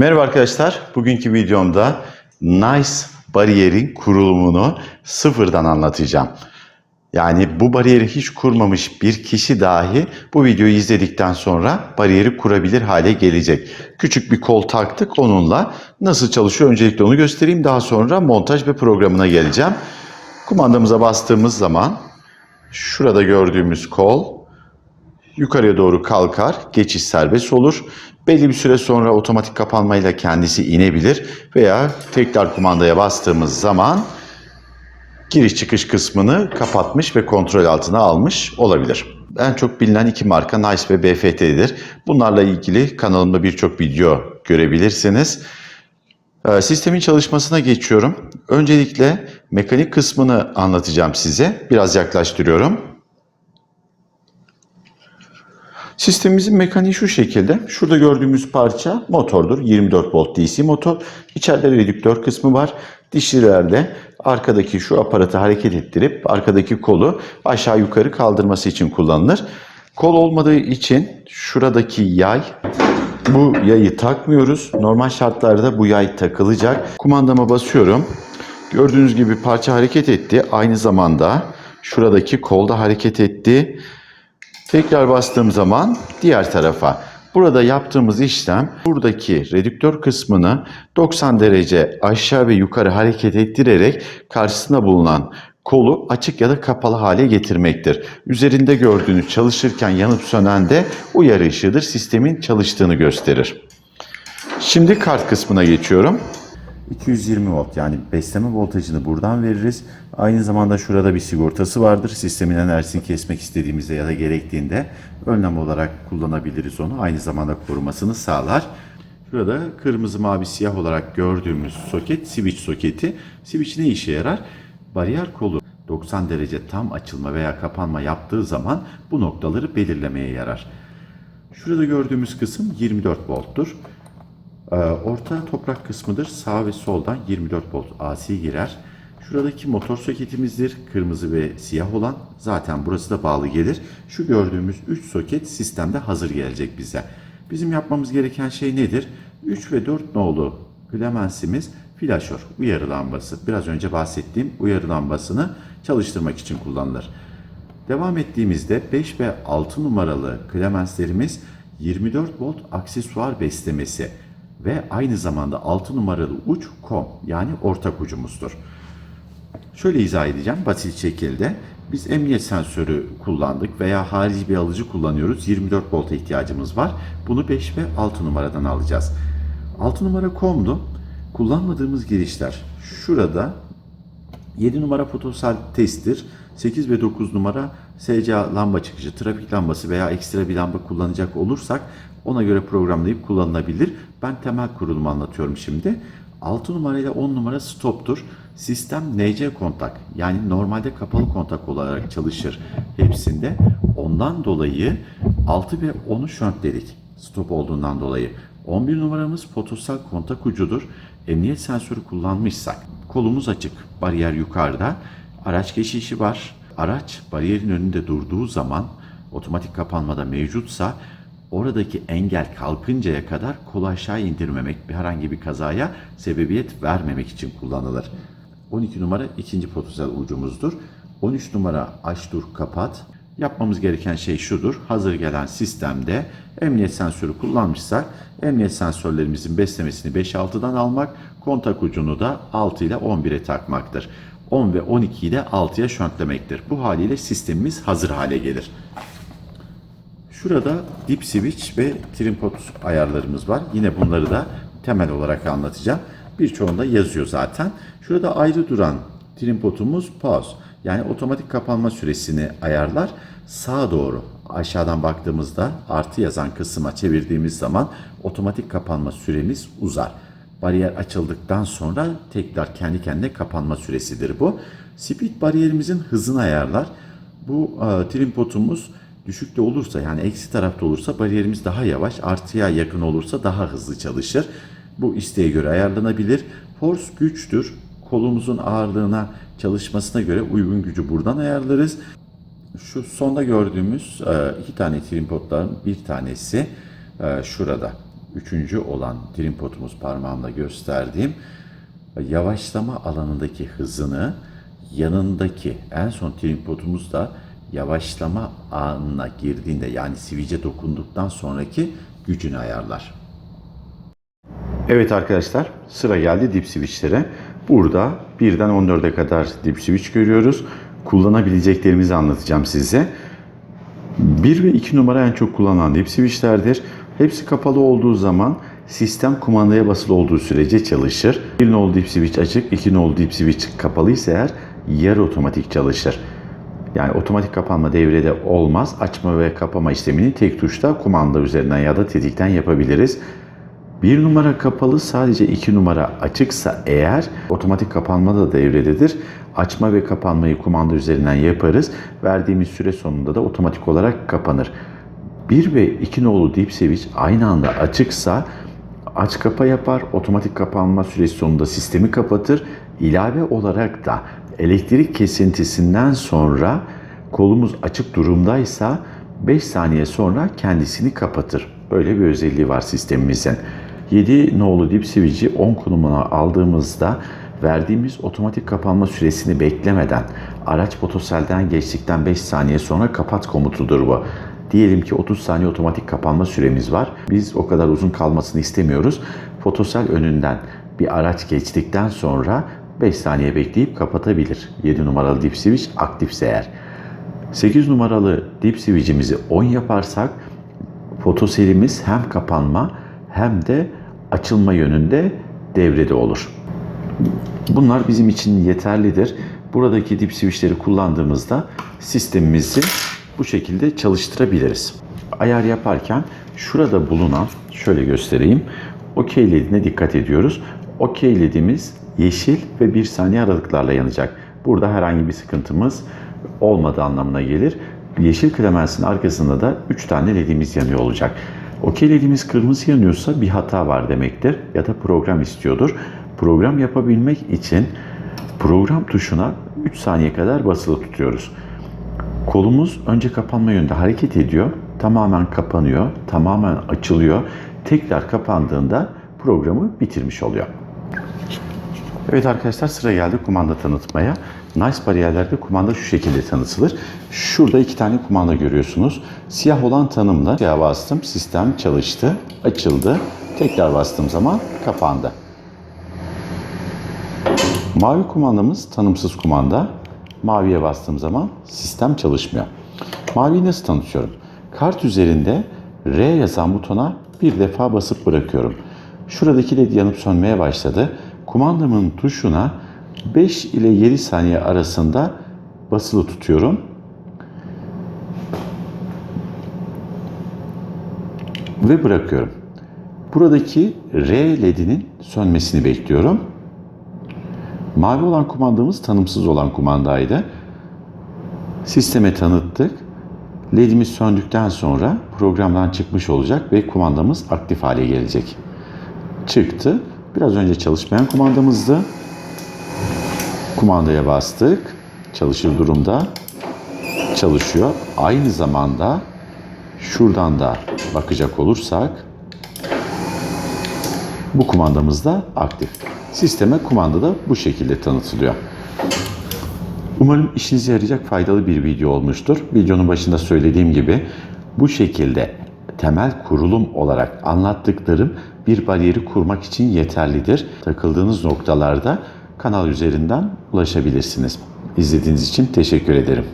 Merhaba arkadaşlar. Bugünkü videomda Nice bariyerin kurulumunu sıfırdan anlatacağım. Yani bu bariyeri hiç kurmamış bir kişi dahi bu videoyu izledikten sonra bariyeri kurabilir hale gelecek. Küçük bir kol taktık onunla. Nasıl çalışıyor öncelikle onu göstereyim. Daha sonra montaj ve programına geleceğim. Kumandamıza bastığımız zaman şurada gördüğümüz kol yukarıya doğru kalkar, geçiş serbest olur. Belli bir süre sonra otomatik kapanmayla kendisi inebilir veya tekrar kumandaya bastığımız zaman giriş çıkış kısmını kapatmış ve kontrol altına almış olabilir. En çok bilinen iki marka Nice ve BFT'dir. Bunlarla ilgili kanalımda birçok video görebilirsiniz. Ee, Sistemin çalışmasına geçiyorum. Öncelikle mekanik kısmını anlatacağım size. Biraz yaklaştırıyorum. Sistemimizin mekaniği şu şekilde. Şurada gördüğümüz parça motordur. 24 volt DC motor. İçeride redüktör kısmı var. Dişlilerde arkadaki şu aparatı hareket ettirip arkadaki kolu aşağı yukarı kaldırması için kullanılır. Kol olmadığı için şuradaki yay bu yayı takmıyoruz. Normal şartlarda bu yay takılacak. Kumandama basıyorum. Gördüğünüz gibi parça hareket etti. Aynı zamanda şuradaki kol da hareket etti. Tekrar bastığım zaman diğer tarafa. Burada yaptığımız işlem buradaki redüktör kısmını 90 derece aşağı ve yukarı hareket ettirerek karşısında bulunan kolu açık ya da kapalı hale getirmektir. Üzerinde gördüğünüz çalışırken yanıp sönen de uyarı ışığıdır. Sistemin çalıştığını gösterir. Şimdi kart kısmına geçiyorum. 220 volt yani besleme voltajını buradan veririz. Aynı zamanda şurada bir sigortası vardır. Sistemin enerjisini kesmek istediğimizde ya da gerektiğinde önlem olarak kullanabiliriz onu. Aynı zamanda korumasını sağlar. Şurada kırmızı mavi siyah olarak gördüğümüz soket switch soketi. Switch ne işe yarar? Bariyer kolu 90 derece tam açılma veya kapanma yaptığı zaman bu noktaları belirlemeye yarar. Şurada gördüğümüz kısım 24 volttur. Ee, Orta toprak kısmıdır. Sağ ve soldan 24 volt AC girer. Şuradaki motor soketimizdir. Kırmızı ve siyah olan. Zaten burası da bağlı gelir. Şu gördüğümüz 3 soket sistemde hazır gelecek bize. Bizim yapmamız gereken şey nedir? 3 ve 4 nolu klemensimiz flaşör, uyarı lambası. Biraz önce bahsettiğim uyarı lambasını çalıştırmak için kullanılır. Devam ettiğimizde 5 ve 6 numaralı klemenslerimiz 24 volt aksesuar beslemesi ve aynı zamanda 6 numaralı uç kom yani ortak ucumuzdur. Şöyle izah edeceğim basit şekilde. Biz emniyet sensörü kullandık veya harici bir alıcı kullanıyoruz. 24 volta ihtiyacımız var. Bunu 5 ve 6 numaradan alacağız. 6 numara komdu. Kullanmadığımız girişler şurada 7 numara fotosal testtir. 8 ve 9 numara SCA lamba çıkıcı, trafik lambası veya ekstra bir lamba kullanacak olursak ona göre programlayıp kullanılabilir. Ben temel kurulumu anlatıyorum şimdi. 6 numara ile 10 numara stoptur. Sistem NC kontak yani normalde kapalı kontak olarak çalışır hepsinde. Ondan dolayı 6 ve 10'u şöntledik stop olduğundan dolayı. 11 numaramız fotosal kontak ucudur. Emniyet sensörü kullanmışsak kolumuz açık, bariyer yukarıda. Araç geçişi var. Araç bariyerin önünde durduğu zaman otomatik kapanmada mevcutsa oradaki engel kalkıncaya kadar kolu aşağı indirmemek, bir herhangi bir kazaya sebebiyet vermemek için kullanılır. 12 numara ikinci fotosel ucumuzdur. 13 numara aç dur kapat. Yapmamız gereken şey şudur. Hazır gelen sistemde emniyet sensörü kullanmışsak emniyet sensörlerimizin beslemesini 5-6'dan almak, kontak ucunu da 6 ile 11'e takmaktır. 10 ve 12'yi de 6'ya şöntlemektir. Bu haliyle sistemimiz hazır hale gelir. Şurada dip switch ve trim pot ayarlarımız var. Yine bunları da temel olarak anlatacağım. Birçoğunda yazıyor zaten. Şurada ayrı duran trim potumuz pause. Yani otomatik kapanma süresini ayarlar. Sağa doğru aşağıdan baktığımızda artı yazan kısma çevirdiğimiz zaman otomatik kapanma süremiz uzar. Bariyer açıldıktan sonra tekrar kendi kendine kapanma süresidir bu. Speed bariyerimizin hızını ayarlar. Bu e, trim potumuz düşükte olursa yani eksi tarafta olursa bariyerimiz daha yavaş, artıya yakın olursa daha hızlı çalışır. Bu isteğe göre ayarlanabilir. Force güçtür. Kolumuzun ağırlığına çalışmasına göre uygun gücü buradan ayarlarız. Şu sonda gördüğümüz e, iki tane trim potların bir tanesi e, şurada. Üçüncü olan trim potumuz parmağımla gösterdiğim yavaşlama alanındaki hızını yanındaki en son trim potumuz da yavaşlama anına girdiğinde yani sivice dokunduktan sonraki gücünü ayarlar. Evet arkadaşlar sıra geldi dip switchlere. Burada birden 14'e kadar dip switch görüyoruz. Kullanabileceklerimizi anlatacağım size. 1 ve 2 numara en çok kullanılan dip switchlerdir. Hepsi kapalı olduğu zaman sistem kumandaya basılı olduğu sürece çalışır. 1 nolu dip switch açık, 2 nolu dip switch kapalı ise eğer yarı otomatik çalışır. Yani otomatik kapanma devrede olmaz. Açma ve kapama işlemini tek tuşta kumanda üzerinden ya da tetikten yapabiliriz. Bir numara kapalı sadece iki numara açıksa eğer otomatik kapanma da devrededir. Açma ve kapanmayı kumanda üzerinden yaparız. Verdiğimiz süre sonunda da otomatik olarak kapanır. 1 ve 2 nolu dip switch aynı anda açıksa aç kapa yapar. Otomatik kapanma süresi sonunda sistemi kapatır. İlave olarak da elektrik kesintisinden sonra kolumuz açık durumdaysa 5 saniye sonra kendisini kapatır. Böyle bir özelliği var sistemimizin. 7 nolu dip switch'i 10 konumuna aldığımızda verdiğimiz otomatik kapanma süresini beklemeden araç fotoselden geçtikten 5 saniye sonra kapat komutudur bu. Diyelim ki 30 saniye otomatik kapanma süremiz var. Biz o kadar uzun kalmasını istemiyoruz. Fotosel önünden bir araç geçtikten sonra 5 saniye bekleyip kapatabilir. 7 numaralı dip switch aktifse eğer. 8 numaralı dip switch'imizi 10 yaparsak fotoselimiz hem kapanma hem de açılma yönünde devrede olur. Bunlar bizim için yeterlidir. Buradaki dip switchleri kullandığımızda sistemimizi bu şekilde çalıştırabiliriz. Ayar yaparken şurada bulunan, şöyle göstereyim, OK ledine dikkat ediyoruz. OK ledimiz yeşil ve 1 saniye aralıklarla yanacak. Burada herhangi bir sıkıntımız olmadığı anlamına gelir. Yeşil klemensin arkasında da 3 tane ledimiz yanıyor olacak. OK ledimiz kırmızı yanıyorsa bir hata var demektir ya da program istiyordur. Program yapabilmek için program tuşuna 3 saniye kadar basılı tutuyoruz. Kolumuz önce kapanma yönünde hareket ediyor. Tamamen kapanıyor, tamamen açılıyor. Tekrar kapandığında programı bitirmiş oluyor. Evet arkadaşlar sıra geldi kumanda tanıtmaya. Nice bariyerlerde kumanda şu şekilde tanıtılır. Şurada iki tane kumanda görüyorsunuz. Siyah olan tanımla siyah bastım. Sistem çalıştı, açıldı. Tekrar bastığım zaman kapandı. Mavi kumandamız tanımsız kumanda. Maviye bastığım zaman sistem çalışmıyor. Maviyi nasıl tanıtıyorum? Kart üzerinde R yazan butona bir defa basıp bırakıyorum. Şuradaki led yanıp sönmeye başladı. Kumandamın tuşuna 5 ile 7 saniye arasında basılı tutuyorum. Ve bırakıyorum. Buradaki R ledinin sönmesini bekliyorum. Mavi olan kumandamız tanımsız olan kumandaydı. Sisteme tanıttık. LED'imiz söndükten sonra programdan çıkmış olacak ve kumandamız aktif hale gelecek. Çıktı. Biraz önce çalışmayan kumandamızdı. Kumandaya bastık. Çalışır durumda. Çalışıyor. Aynı zamanda şuradan da bakacak olursak bu kumandamız da aktif. Sisteme kumanda da bu şekilde tanıtılıyor. Umarım işinize yarayacak faydalı bir video olmuştur. Videonun başında söylediğim gibi bu şekilde temel kurulum olarak anlattıklarım bir bariyeri kurmak için yeterlidir. Takıldığınız noktalarda kanal üzerinden ulaşabilirsiniz. İzlediğiniz için teşekkür ederim.